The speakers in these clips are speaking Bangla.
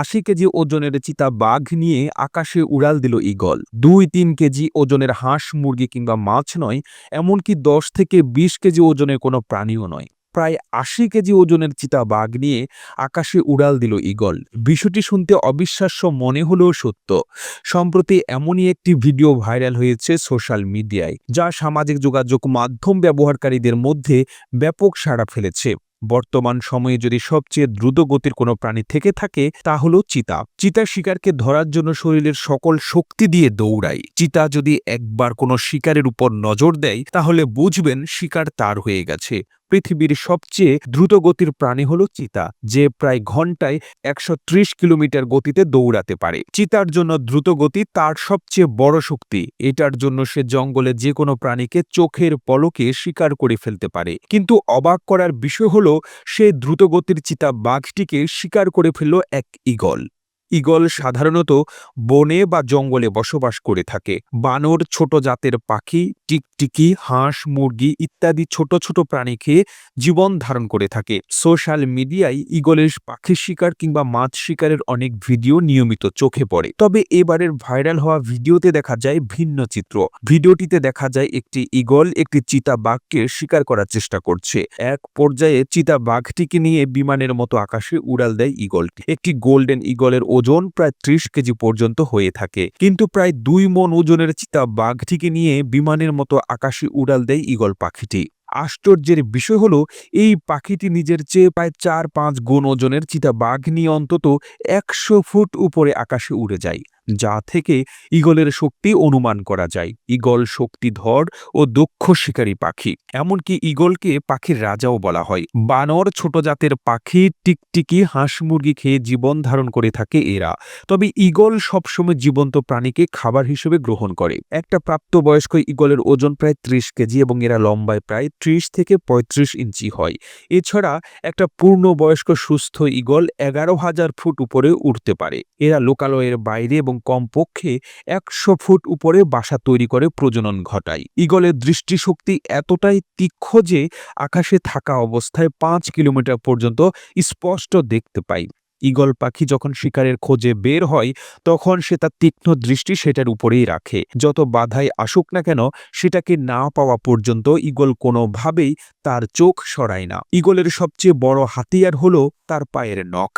আশি কেজি ওজনের চিতা বাঘ নিয়ে আকাশে উড়াল দিল ঈগল। দুই তিন কেজি ওজনের হাঁস, মুরগি কিংবা মাছ নয়, এমনকি দশ থেকে বিশ কেজি ওজনের কোনো প্রাণীও নয়। প্রায় আশি কেজি ওজনের চিতা বাঘ নিয়ে আকাশে উড়াল দিল ঈগল। বিষয়টি শুনতে অবিশ্বাস্য মনে হলেও সত্য। সম্প্রতি এমনই একটি ভিডিও ভাইরাল হয়েছে সোশ্যাল মিডিয়ায়, যা সামাজিক যোগাযোগ মাধ্যম ব্যবহারকারীদের মধ্যে ব্যাপক সাড়া ফেলেছে। বর্তমান সময়ে যদি সবচেয়ে দ্রুত গতির কোনো প্রাণী থেকে থাকে, তা হলো চিতা। চিতা শিকারকে ধরার জন্য শরীরের সকল শক্তি দিয়ে দৌড়ায়। চিতা যদি একবার কোনো শিকারের উপর নজর দেয়, তাহলে বুঝবেন শিকার তার হয়ে গেছে। পৃথিবীর সবচেয়ে দ্রুত গতির প্রাণী হলো চিতা, যে প্রায় ঘন্টায় একশো ত্রিশ কিলোমিটার গতিতে দৌড়াতে পারে। চিতার জন্য দ্রুত গতি তার সবচেয়ে বড় শক্তি। এটার জন্য সে জঙ্গলে যে কোনো প্রাণীকে চোখের পলকে শিকার করে ফেলতে পারে। কিন্তু অবাক করার বিষয় হলো সে দ্রুতগতির চিতা বাঘটিকে শিকার করে ফেলল এক ঈগল। ঈগল সাধারণত বনে বা জঙ্গলে বসবাস করে থাকে। বানর, ছোট জাতের পাখি, টিকটিকি, হাঁস, মুরগি ইত্যাদি ছোট ছোট প্রাণী খেয়ে জীবন ধারণ করে থাকে। সোশ্যাল মিডিয়ায় ঈগলের পাখি শিকার কিংবা মাছ শিকারের অনেক ভিডিও নিয়মিত চোখে পড়ে। তবে এবারের ভাইরাল হওয়া ভিডিওতে দেখা যায় ভিন্ন চিত্র। ভিডিওটিতে দেখা যায় একটি ঈগল একটি চিতা বাঘকে শিকার করার চেষ্টা করছে। এক পর্যায়ে চিতা বাঘটিকে নিয়ে বিমানের মতো আকাশে উড়াল দেয় ঈগলটি একটি গোল্ডেন ঈগলের ওজন প্রায় ত্রিশ কেজি পর্যন্ত হয়ে থাকে। কিন্তু প্রায় দুই মন ওজনের চিতা বাঘটিকে নিয়ে বিমানের মতো আকাশে উড়াল দেয় ইগল পাখিটি। আশ্চর্যের বিষয় হলো, এই পাখিটি নিজের চেয়ে প্রায় চার পাঁচ গুণ ওজনের চিতা বাঘ নিয়ে অন্তত একশো ফুট উপরে আকাশে উড়ে যায়। যা থেকে ঈগলের শক্তি অনুমান করা যায়। ঈগল শক্তিধর ও দক্ষ শিকারী পাখি। এমনকি ঈগলকে পাখির রাজাও বলা হয়। বানর ছোট জাতের পাখি টিকটিকি হাঁস মুরগি খেয়ে জীবন ধারণ করে থাকে এরা। তবে ঈগল সবসময় জীবন্ত প্রাণীকে খাবার হিসেবে গ্রহণ করে। একটা প্রাপ্তবয়স্ক ঈগলের ওজন প্রায় ত্রিশ কেজি এবং এরা লম্বায় প্রায় ত্রিশ থেকে ৩৫ ইঞ্চি হয়। এছাড়া একটা পূর্ণবয়স্ক সুস্থ ঈগল এগারো হাজার ফুট উপরে উঠতে পারে। এরা লোকালয়ের বাইরে এবং কমপক্ষে একশো ফুট উপরে বাসা তৈরি করে প্রজনন ঘটায়। ঈগলের দৃষ্টিশক্তি এতটাই তীক্ষ্ণ যে আকাশে থাকা অবস্থায় পাঁচ কিলোমিটার পর্যন্ত স্পষ্ট দেখতে পায় ঈগল পাখি যখন শিকারের খোঁজে বের হয়, তখন সে তার তীক্ষ্ণ দৃষ্টি সেটার উপরেই রাখে। যত বাধাই আসুক না কেন, সেটাকে না পাওয়া পর্যন্ত ঈগল কোনোভাবেই তার চোখ সরায় না। ঈগলের সবচেয়ে বড় হাতিয়ার হলো তার পায়ের নখ।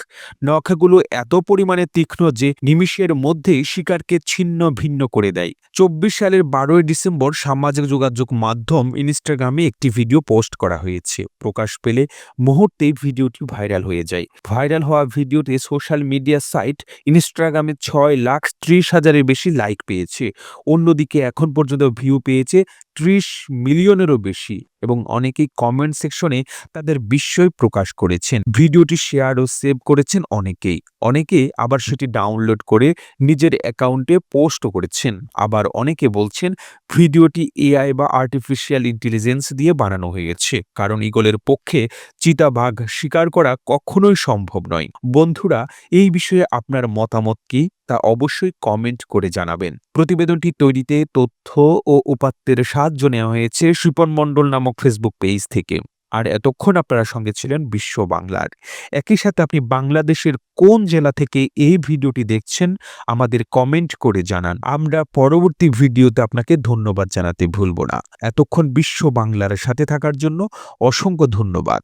নখগুলো এত পরিমাণে তীক্ষ্ণ যে নিমিষের মধ্যেই শিকারকে ছিন্ন ভিন্ন করে দেয়। চব্বিশ সালের বারোই ডিসেম্বর সামাজিক যোগাযোগ মাধ্যম ইনস্টাগ্রামে একটি ভিডিও পোস্ট করা হয়েছে। প্রকাশ পেলে মুহূর্তেই ভিডিওটি ভাইরাল হয়ে যায়। ভাইরাল হওয়া ভিডিওতে সোশ্যাল মিডিয়া সাইট ইনস্টাগ্রামে ছয় লাখ ত্রিশ হাজারের বেশি লাইক পেয়েছে। অন্যদিকে এখন পর্যন্ত ভিউ পেয়েছে ত্রিশ মিলিয়নেরও বেশি এবং অনেকেই কমেন্ট সেকশনে তাদের বিস্ময় প্রকাশ করেছেন। ভিডিওটি শেয়ার ও সেভ করেছেন অনেকেই। অনেকে আবার সেটি ডাউনলোড করে নিজের অ্যাকাউন্টে পোস্টও করেছেন। আবার অনেকে বলছেন, ভিডিওটি এআই বা আর্টিফিশিয়াল ইন্টেলিজেন্স দিয়ে বানানো হয়েছে। কারণ ইগলের পক্ষে চিতাবাঘ শিকার করা কখনোই সম্ভব নয়। বন্ধুরা, এই বিষয়ে আপনার মতামত কি? তা অবশ্যই কমেন্ট করে জানাবেন। প্রতিবেদনটি তৈরিতে তথ্য ও উপাত্তের সাহায্য নেওয়া হয়েছে সুপন মণ্ডল নামক ফেসবুক পেজ থেকে। আর এতক্ষণ আপনারা সঙ্গে ছিলেন বিশ্ব বাংলার। একই সাথে আপনি বাংলাদেশের কোন জেলা থেকে এই ভিডিওটি দেখছেন, আমাদের কমেন্ট করে জানান। আমরা পরবর্তী ভিডিওতে আপনাকে ধন্যবাদ জানাতে ভুলব না। এতক্ষণ বিশ্ব বাংলার সাথে থাকার জন্য অসংখ্য ধন্যবাদ।